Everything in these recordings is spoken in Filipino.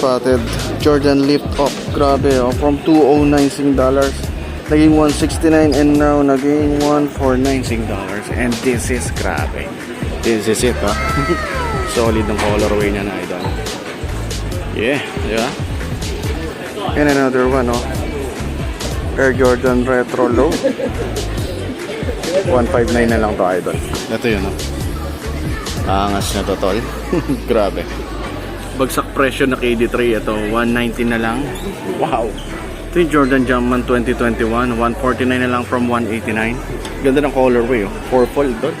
Spotted Jordan lift up. Grabe oh. From 209 sing dollars. Naging 169 and now naging 149 sing dollars. And this is grabe. This is it ha. Solid ng colorway niya na idol. Yeah, ba? And another one oh. Air Jordan Retro Low. 159 na lang to idol. Ito yun oh. Angas na to tol. Grabe. Bagsak presyo na KD3 ito 190 na lang. Wow. Ito yung Jordan Jumpman 2021 149 na lang from 189. Ganda ng colorway oh. Purple tol.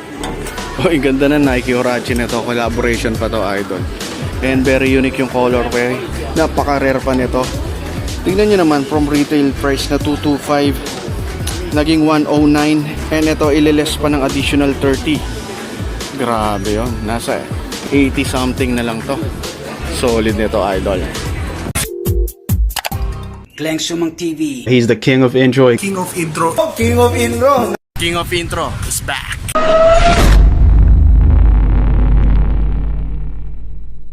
Oh, ang ganda na Nike Horachi nito. Collaboration pa to idol. And very unique yung colorway. Napaka-rare pa nito. Tingnan nyo naman from retail price na 225 naging 109 and ito ililes pa ng additional 30 grabe yon nasa 80 something na lang to solid nito idol Glenn Sumang TV. he's the king of enjoy King of Intro. Oh, King of Intro. king of intro is back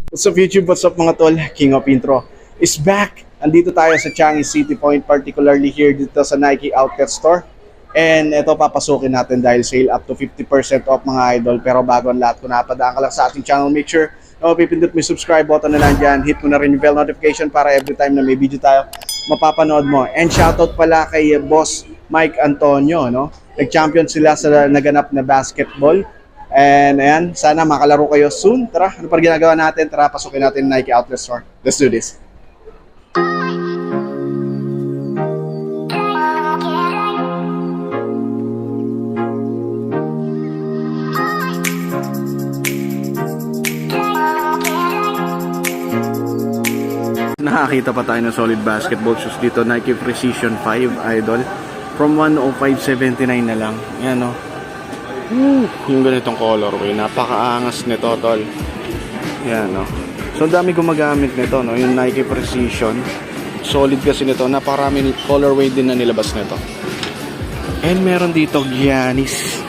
What's up YouTube? What's up mga tol? King of Intro is back. Andito tayo sa Changi City Point, particularly here dito sa Nike Outlet Store. And ito papasukin natin dahil sale up to 50% off mga idol. Pero bago ang lahat, kung napadaan ka lang sa ating channel, make sure na mapipindot mo yung subscribe button na nandyan. Hit mo na rin yung bell notification para every time na may video tayo, mapapanood mo. And shoutout pala kay Boss Mike Antonio, no? Nag-champion sila sa naganap na basketball. And ayan, sana makalaro kayo soon. Tara, ano pa ginagawa natin? Tara, pasukin natin Nike Outlet Store. Let's do this. Nakakita pa tayo ng solid basketball shoes dito. Nike Precision 5 Idol. From 105.79 na lang. Yan o. Woo, yung ganitong colorway. Napakaangas nito, tol. Yan o. So, ang dami gumagamit nito, no? Yung Nike Precision. Solid kasi nito. Napakarami colorway din na nilabas nito. And meron dito Giannis.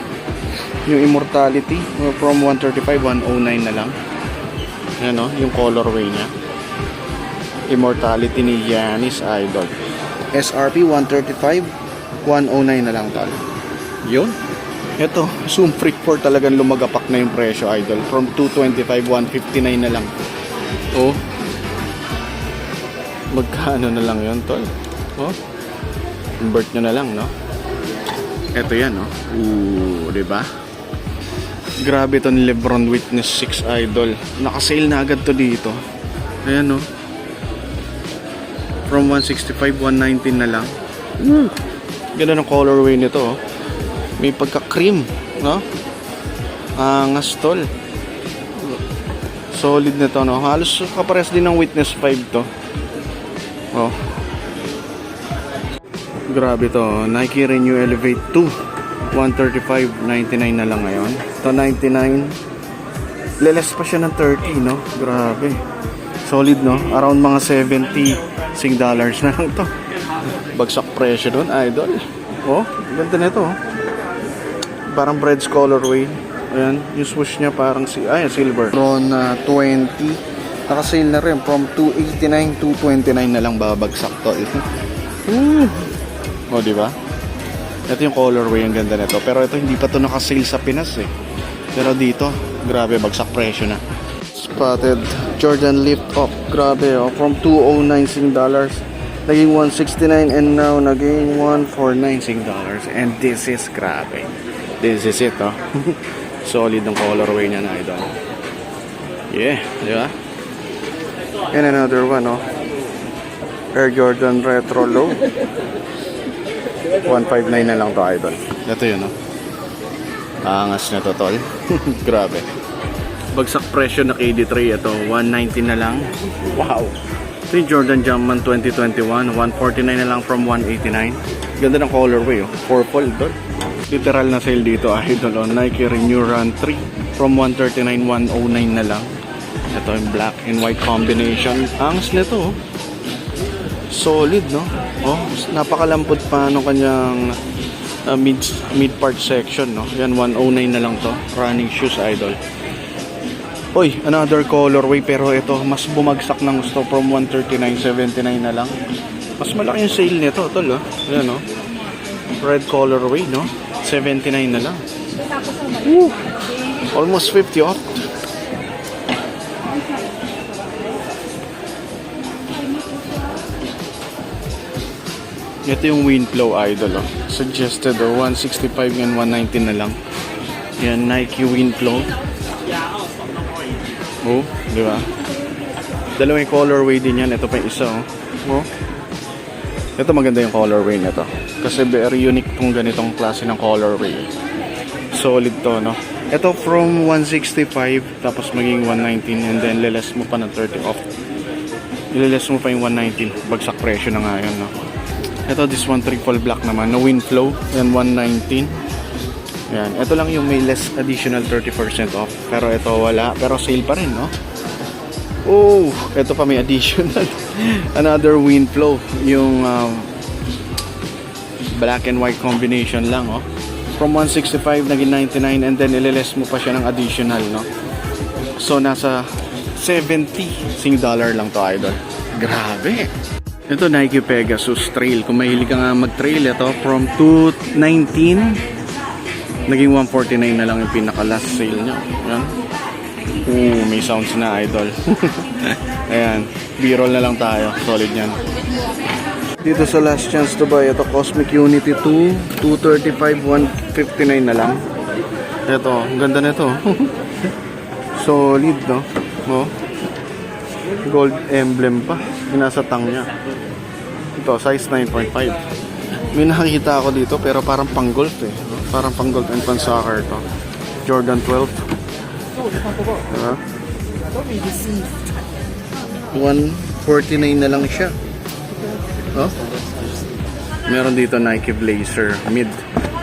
Yung Immortality. From 135, 109 na lang. Yan o, yung colorway niya. Immortality ni Giannis Idol. SRP 135, 109 na lang tal. Yun. Ito, Zoom Freak 4 talagang lumagapak na yung presyo Idol. From 225, 159 na lang. Oh. Magkano na lang yun tol? Oh. Convert nyo na lang, no? Ito yan, no? Ooh, di ba? Grabe to ni Lebron Witness 6 Idol. Nakasale na agad to dito. Ayan, no? From 165, 119 na lang. Mm. Ganda ng colorway nito. Oh. May pagka-cream, no? Angas tol. Solid nito, no? Halos kapares din ng Witness 5 to. Oh. Grabe to. oh. Nike Renew Elevate 2. 135.99 na lang ngayon. Ito 99. Leles pa siya ng 30, no? Grabe. Solid, no? Around mga 70 sing dollars na lang to. Bagsak presyo doon, idol. Oh, ganda nito, oh. Parang breads colorway. Ayan, yung swoosh niya parang si ay silver. Ron uh, 20. Naka-sale na rin from 289 to 29 na lang babagsak to. Hmm. Oh, di ba? Ito yung colorway, ang ganda nito. Pero ito hindi pa to naka-sale sa Pinas eh. Pero dito, grabe bagsak presyo na. Spotted Jordan lift up. Grabe oh, from 209 sing dollars naging 169 and now naging 149 sing dollars. And this is grabe. This is it oh. Solid ng colorway niya na ito. Yeah, di ba? And another one oh. Air Jordan Retro Low. 159 na lang to idol. Ito yun oh. Angas na to tol. Grabe. Bagsak presyo na KD3 ito. 190 na lang. Wow. Ito yung Jordan Jumpman 2021. 149 na lang from 189. Ganda ng colorway oh. Purple doon. Literal na sale dito idol on Nike Renew Run 3 from 139 109 na lang. Ito yung black and white combination. Angas nito oh. Solid no? Oh, napakalambot pa ng kanyang uh, mid mid part section no. Yan 109 na lang to. Running shoes idol. Uy, another colorway pero ito mas bumagsak ng gusto from 139.79 na lang. Mas malaki yung sale nito, tol, oh. Ayan, oh. Red colorway, no? 79 na lang. Woo! Almost 50 off. Ito yung Winflow Idol, oh. Suggested, oh. 165 and 119 na lang. Yan, Nike Winflow. Oh, di ba? Dalawang colorway din yan. Ito pa yung isa, oh. Oh. Ito maganda yung colorway na to. Kasi very unique tong ganitong klase ng colorway. Solid to, no? Ito from 165 tapos maging 119 and then liles mo pa ng 30 off. Ililes mo pa yung 119. Bagsak presyo na nga yun, no? Ito, this one triple black naman. No wind flow. Yan, 119. Yan. Ito lang yung may less additional 30% off. Pero ito wala. Pero sale pa rin, no? Oh, ito pa may additional. Another wind flow. Yung um, black and white combination lang, oh. From 165 naging 99 and then ililes mo pa siya ng additional, no? So, nasa 70 sing dollar lang to, idol. Grabe. Ito Nike Pegasus Trail. Kung mahilig ka nga mag-trail, ito from 219 naging 149 na lang yung pinaka last sale niya. Yan. Ooh, may sounds na idol. Ayan, B-roll na lang tayo. Solid yan. Dito sa last chance to buy, ito Cosmic Unity 2, 235, 159 na lang. Ito, ang ganda nito. Solid, no? Oh. Gold emblem pa. Nasa tang niya. Ito, size 9.5. May nakikita ako dito pero parang pang golf eh. Parang pang golf and pang soccer to. Jordan 12. Diba? 149 na lang siya. Oh. Meron dito Nike Blazer mid.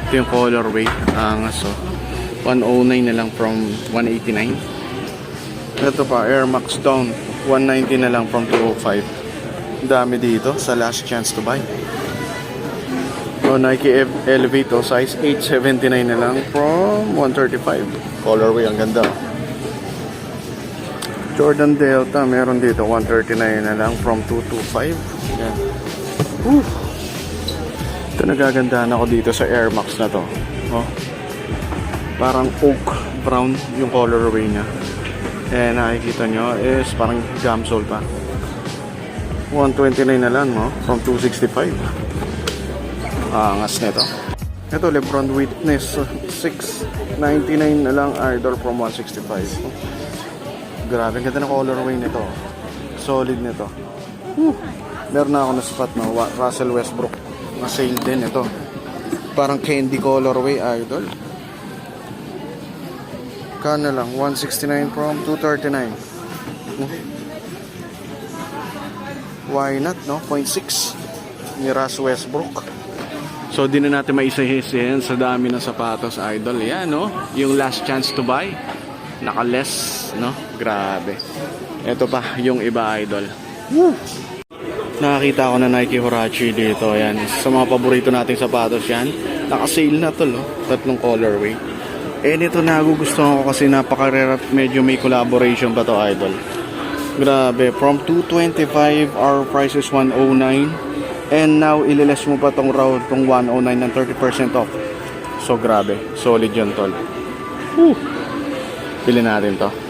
Ito yung colorway. Angas oh. 109 na lang from 189. Ito pa, Air Max Down. 190 na lang from 205. Dami dito sa last chance to buy. O Nike Ev- Elevate oh, size 879 na lang from 135. Colorway ang ganda. Jordan Delta meron dito 139 na lang from 225. Yan. Woo. Ito nagagandahan ako dito sa Air Max na to. Oh. Parang oak brown yung colorway niya. Eh nakikita nyo is parang gamsol pa. 129 na lang no? From 265. Angas nito. Ito, Lebron Witness. 699 na lang. Idol from 165. Grabe, ganda ng colorway nito. Solid nito. Whew. Meron na ako na spot no? Wa- Russell Westbrook. Na sale din ito. Parang candy colorway, idol. Kano lang? 169 from 239. Hmm. Why not, no? 0.6 ni Russ Westbrook. So, di na natin maisahisihin sa dami ng sapatos, idol. Yan, no? Yung last chance to buy. Naka-less, no? Grabe. Ito pa, yung iba, idol. Woo! Nakakita ko na Nike Huarache dito. Yan. Sa mga paborito nating sapatos yan. Naka-sale na to, no? Tatlong colorway. Eh, nito nagugustuhan ko kasi napaka-rare medyo may collaboration pa to, idol. Grabe. From 225, our price is 109. And now, ililes mo pa tong raw, tong 109 ng 30% off. So, grabe. Solid yun, tol. Woo! Pili natin to.